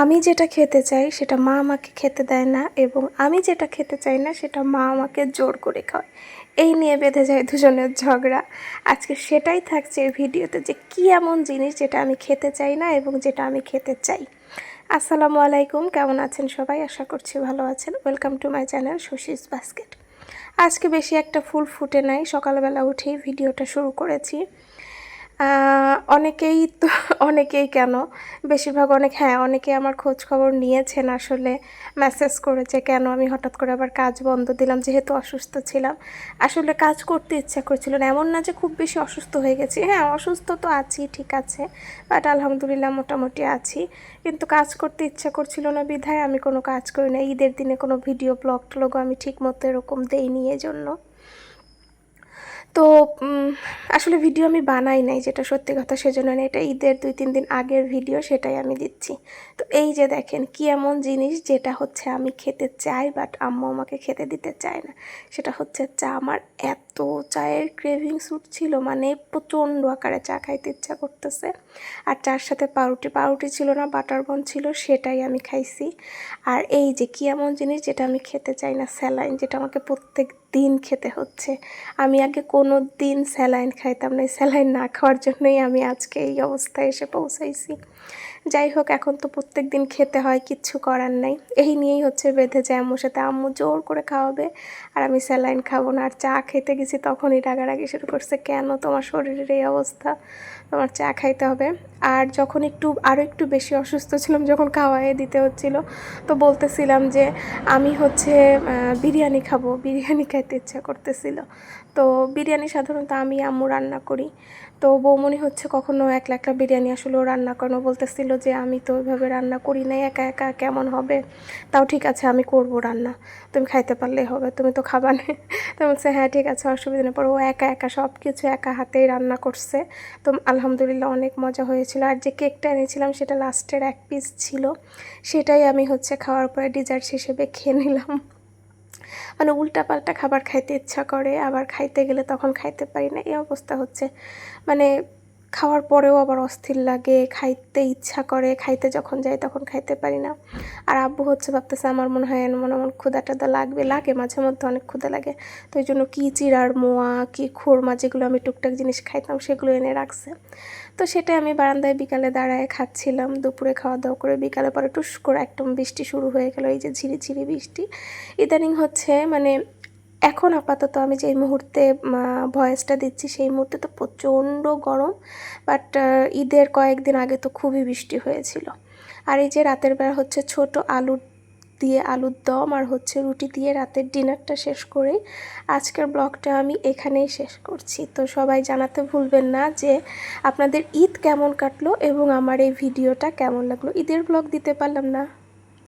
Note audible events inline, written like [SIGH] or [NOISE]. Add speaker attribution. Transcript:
Speaker 1: আমি যেটা খেতে চাই, সেটা মা আমাকে খেতে দেয় না এবং আমি যেটা খেতে চাই না, সেটা মা আমাকে জোর করে খাওয়ায়। এই নিয়ে বেঁধে যায় দুজনের ঝগড়া। আজকে সেটাই থাকছে এই ভিডিওতে যে কী এমন জিনিস যেটা আমি খেতে চাই না এবং যেটা আমি খেতে চাই। আসসালামু আলাইকুম, কেমন আছেন সবাই? আশা করছি ভালো আছেন। Welcome to my channel Shashi's basket আজকে বেশি একটা ফুল ফুটে নাই। সকালবেলা উঠেই ভিডিওটা শুরু করেছি। অনেকেই তো, অনেকেই কেন? বেশিরভাগ অনেক হ্যাঁ অনেকে আমার খোঁজ খবর নিয়েছেন আসলে মেসেজ করেছে কেন আমি হঠাৎ করে আবার কাজ বন্ধ দিলাম, যেহেতু অসুস্থ ছিলাম। আসলে কাজ করতে ইচ্ছা করছিল না, এমন না যে খুব বেশি অসুস্থ হয়ে গেছি। হ্যাঁ অসুস্থ তো আছি, ঠিক আছে বাট আলহামদুলিল্লাহ মোটামুটি আছি। কিন্তু কাজ করতে ইচ্ছা করছিল না বিধায় আমি কোনো কাজ করি না ঈদের দিনে কোনো ভিডিও ব্লগ ট্লগও আমি ঠিক মতো এরকম দেইনি এজন্য। তো আসলে ভিডিও আমি বানাই নাই, যেটা সত্যি কথা সেজন্য না এটা ঈদের দুই, তিন দিন আগের ভিডিও সেটাই আমি দিচ্ছি। তো এই যে দেখেন, কি এমন জিনিস যেটা হচ্ছে আমি খেতে চাই বাট আম্মু আমাকে খেতে দিতে চায় না। সেটা হচ্ছে চা। আমার এত চায়ের ক্রেভিং স্যুট ছিল মানে প্রচণ্ড আকারে চা খাইতে ইচ্ছা করতেছে। আর চার সাথে পাউরুটি পাউরুটি ছিল না বাটার বন ছিল, সেটাই আমি খাইছি। আর এই যে কি এমন জিনিস যেটা আমি খেতে চাই না, স্যালাইন, যেটা আমাকে প্রত্যেক দিন খেতে হচ্ছে। আমি আগে কোনো দিন স্যালাইন খাইতাম না স্যালাইন না খাওয়ার জন্যই আমি আজকে এই অবস্থায় এসে পৌঁছাইছি। যাই হোক, এখন তো প্রত্যেক দিন খেতে হয়, কিচ্ছু করার নাই। এই নিয়েই হচ্ছে বেঁধে যায় আম্মুর সাথে। আম্মু জোর করে খাওয়াবে আর আমি স্যালাইন খাব না। আর চা খেতে গেছি তখনই রাগারাগি শুরু করছে, কেন তোমার শরীরের এই অবস্থা? তোমার চা খাইতে হবে। আর যখন একটু আরও একটু বেশি অসুস্থ ছিলাম, যখন খাওয়াইয়ে দিতে হচ্ছিল, তো বলতেছিলাম যে আমি হচ্ছে বিরিয়ানি খাব। বিরিয়ানি খাইতে ইচ্ছা করতেছিল। তো বিরিয়ানি সাধারণত আমি আম্মু রান্না করি। তো বৌমনি হচ্ছে কখনো একলা একলা বিরিয়ানি আসলে রান্না করেন ও যে, আমি তো ওইভাবে রান্না করি নাই, একা একা কেমন হবে? তাও ঠিক আছে, আমি করব রান্না। তুমি খাইতে পারলেই হবে, তুমি তো খাবা না। [LAUGHS] তো বলছে হ্যাঁ ঠিক আছে, অসুবিধা নেই। পরে ও একা একা সব কিছু একা হাতেই রান্না করছে। তো আলহামদুলিল্লাহ অনেক মজা হয়েছিল। আর যে কেকটা এনেছিলাম, সেটা লাস্টের এক পিস ছিল। সেটাই আমি হচ্ছে খাওয়ার পরে ডিজার্ট হিসেবে খেয়ে নিলাম। [LAUGHS] মানে উল্টাপাল্টা খাবার খাইতে ইচ্ছা করে, আবার খাইতে গেলে তখন খাইতে পারি না, এই অবস্থা হচ্ছে। মানে খাওয়ার পরেও আবার অস্থির লাগে, খাইতে ইচ্ছা করে, খাইতে যখন যাই তখন খাইতে পারি না। আর আব্বু হচ্ছে ভাবতেছে আমার মনে হয় এমন এমন ক্ষুদা টুদা লাগবে, লাগে মাঝে মধ্যে অনেক ক্ষুদা লাগে। তো এই জন্য কী চিরার মোয়া, কী খোরমা যেগুলো আমি টুকটাক জিনিস খাইতাম সেগুলো এনে রাখছে। তো সেটাই আমি বারান্দায় বিকালে দাঁড়ায় খাচ্ছিলাম, দুপুরে খাওয়া দাওয়া করে বিকালে পরে টুস করে একদম বৃষ্টি শুরু হয়ে গেল, এই যে ঝিরি ঝিরি বৃষ্টি। ইদানিং হচ্ছে মানে এখন আপাতত আমি যে মুহূর্তে ভয়েসটা দিচ্ছি সেই মুহূর্তে তো প্রচণ্ড গরম বাট ঈদের কয়েকদিন আগে তো খুবই বৃষ্টি হয়েছিল। আর এই যে রাতের বেলা হচ্ছে ছোট আলু দিয়ে আলুর দম আর হচ্ছে রুটি দিয়ে রাতের ডিনারটা শেষ করে আজকের ব্লগটা আমি এখানেই শেষ করছি। তো সবাই জানাতে ভুলবেন না যে আপনাদের ঈদ কেমন কাটলো এবং আমার এই ভিডিওটা কেমন লাগল। ঈদের ব্লগ দিতে পারলাম না।